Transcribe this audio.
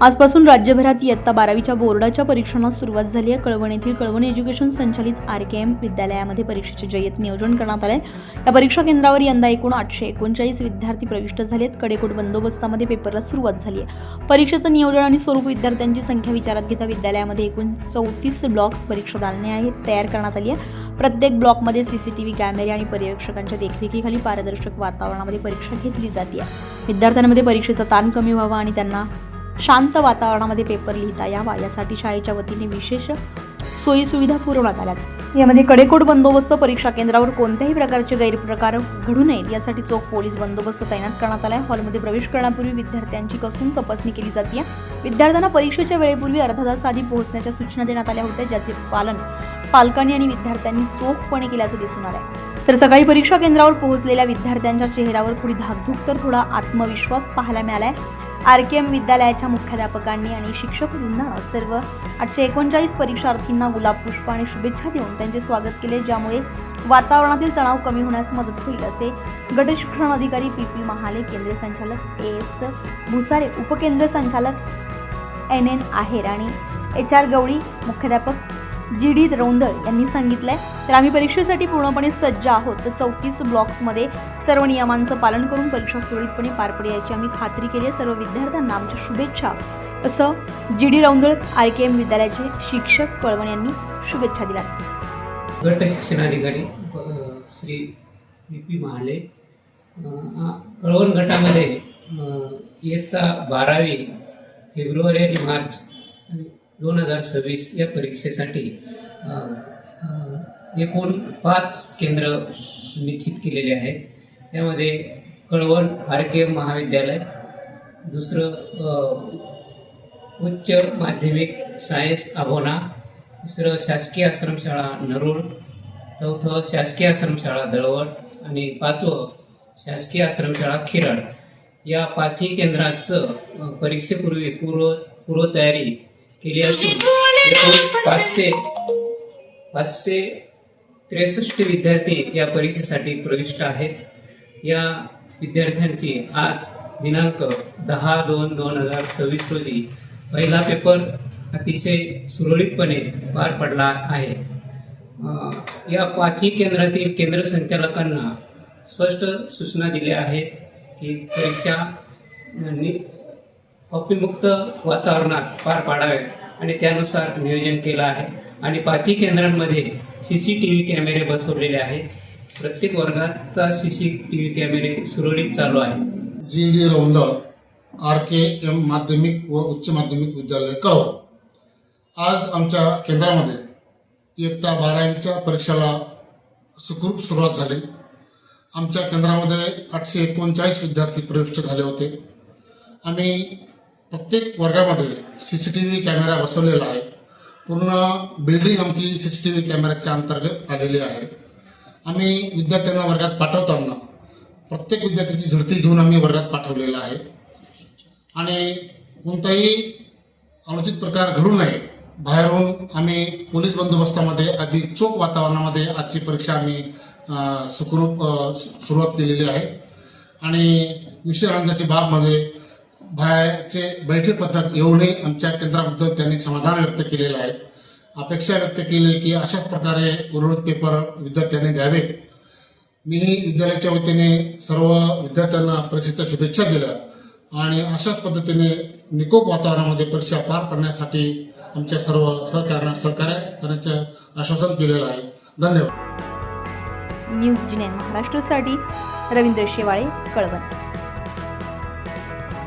आजपासून राज्यभरात इयत्ता बारावीच्या बोर्डाच्या परीक्षांना सुरुवात झाली आहे. कळवण येथील कळवण एज्युकेशन संचालित आर के एम विद्यालयामध्ये परीक्षेचे जय्यत नियोजन करण्यात आलं आहे या परीक्षा केंद्रावर यंदा एकूण आठशे एकोणचाळीस विद्यार्थी प्रविष्ट झाले आहेत कडेकोट बंदोबस्तामध्ये पेपरला सुरुवात झाली आहे. परीक्षेचं नियोजन आणि स्वरूप विद्यार्थ्यांची संख्या विचारात घेता विद्यालयामध्ये एकूण चौतीस ब्लॉक्स परीक्षा दालने आहेत तयार करण्यात आली आहे. प्रत्येक ब्लॉकमध्ये सीसीटीव्ही कॅमेरे आणि पर्यवेक्षकांच्या देखरेखीखाली पारदर्शक वातावरणामध्ये परीक्षा घेतली जाते. विद्यार्थ्यांमध्ये परीक्षेचा ताण कमी व्हावा आणि त्यांना शांत वातावरणामध्ये पेपर लिहिता यावा यासाठी शाळेच्या वतीने विशेष सोयीसुविधा पुरवण्यात आल्यात. यामध्ये कडेकोट बंदोबस्त परीक्षा केंद्रावर कोणत्याही प्रकारचे गैरप्रकार घडू नयेत यासाठी चोख पोलीस बंदोबस्त तैनात करण्यात आला आहे हॉलमध्ये प्रवेश करण्यापूर्वी विद्यार्थ्यांची कसून तपासणी केली जाते विद्यार्थ्यांना परीक्षेच्या वेळेपूर्वी अर्धा तास आधी पोहोचण्याच्या सूचना देण्यात आल्या होत्या ज्याचे पालन पालकांनी आणि विद्यार्थ्यांनी चोखपणे केल्याचं दिसून आलंय. तर सकाळी परीक्षा केंद्रावर पोहोचलेल्या विद्यार्थ्यांच्या चेहऱ्यावर थोडी धाकधूक तर थोडा आत्मविश्वास पाहायला मिळालाय. आर के एम विद्यालयाच्या मुख्याध्यापकांनी आणि शिक्षक वृंदानं सर्व आठशे एकोणचाळीस परीक्षार्थींना गुलाब पुष्प आणि शुभेच्छा देऊन त्यांचे स्वागत केले ज्यामुळे वातावरणातील तणाव कमी होण्यास मदत होईल असे गट शिक्षण अधिकारी पी पी महाले केंद्र संचालक ए एस भुसारे उपकेंद्र संचालक एन एन आहेर आणि एच आर गवळी मुख्याध्यापक जी डी रौंदळ यांनी सांगितलंय. तर आम्ही परीक्षेसाठी पूर्णपणे सज्ज आहोत. तर चौतीस ब्लॉक्समध्ये सर्व नियमांचं पालन करून परीक्षा सुरळीतपणे पार पडायची याची आम्ही खात्री केली आहे. सर्व विद्यार्थ्यांना आमच्या शुभेच्छा. असं G D Raundal R K M विद्यालयाचे शिक्षक कळवण यांनी शुभेच्छा दिल्या. गट शिक्षणाधिकारी श्री पी महाले. कळवण गटामध्ये इयत्ता बारावी फेब्रुवारी आणि मार्च. दोन हजार सव्वीस या परीक्षेसाठी एकूण पाच केंद्र निश्चित केलेले आहेत. त्यामध्ये कळवण आर के एम महाविद्यालय दुसरं उच्च माध्यमिक सायन्स अभोना तिसरं शासकीय आश्रमशाळा नरूळ चौथं शासकीय आश्रमशाळा दळवट आणि पाचवं शासकीय आश्रमशाळा खिराड. या पाचही केंद्राचं परीक्षेपूर्वी पूर्व पूर्वतयारी केली असून एकूण पाचशे. पाचशे त्रेसष्ट विद्यार्थी या परीक्षेसाठी प्रविष्ट आहेत. या विद्यार्थ्यांची आज दिनांक दहा दोन दोन हजार सव्वीस रोजी पहिला पेपर अतिशय सुरळीतपणे पार पडला आहे. या पाचही केंद्रातील केंद्र संचालकांना स्पष्ट सूचना दिल्या आहेत की परीक्षा कॉपीमुक्त वातावरणात पार पाडावे आणि त्यानुसार नियोजन केलं आहे. आणि पाचही केंद्रांमध्ये सी सी टी व्ही कॅमेरे बसवलेले आहेत. प्रत्येक वर्गाचा सी सी टी व्ही कॅमेरे सुरळीत चालू आहे. G D Raundal R K M माध्यमिक व उच्च माध्यमिक विद्यालय कळव आज आमच्या केंद्रामध्ये इयत्ता बारावीच्या परीक्षेला सुखरूप सुरुवात झाली. आमच्या केंद्रामध्ये आठशे एकोणचाळीस विद्यार्थी प्रविष्ट झाले होते. आम्ही प्रत्येक वर्गामध्ये C C T V camera बसवलेला आहे. पूर्ण बिल्डिंग आमची सी सी टी व्ही कॅमेऱ्याच्या अंतर्गत आलेली आहे. आम्ही विद्यार्थ्यांना वर्गात पाठवताना प्रत्येक विद्यार्थ्याची झडती घेऊन आम्ही वर्गात पाठवलेला आहे. आणि कोणताही अनुचित प्रकार घडू नये. बाहेरून आम्ही पोलीस बंदोबस्तामध्ये अगदी चोख वातावरणामध्ये आजची परीक्षा आम्ही सुखरूप सुरुवात केलेली आहे. आणि विषय आनंदाची बाब म्हणजे बाहेरचे बैठे पथक येऊनही आमच्या केंद्राबद्दल त्यांनी समाधान व्यक्त केलेलं आहे. अपेक्षा व्यक्त केली की अशाच प्रकारे उर्वरित पेपर विद्यार्थ्यांनी द्यावे मीही विद्यालयाच्या वतीने सर्व विद्यार्थ्यांना परीक्षेच्या शुभेच्छा दिल्या आणि अशाच पद्धतीने निकोप वातावरणामध्ये परीक्षा पार पाडण्यासाठी आमच्या सर्व सहकार्यांना सहकार्य करण्याचं आश्वासन केलेलं आहे. धन्यवाद. न्यूज महाराष्ट्रासाठी रवींद्र शेवाळे कळवण.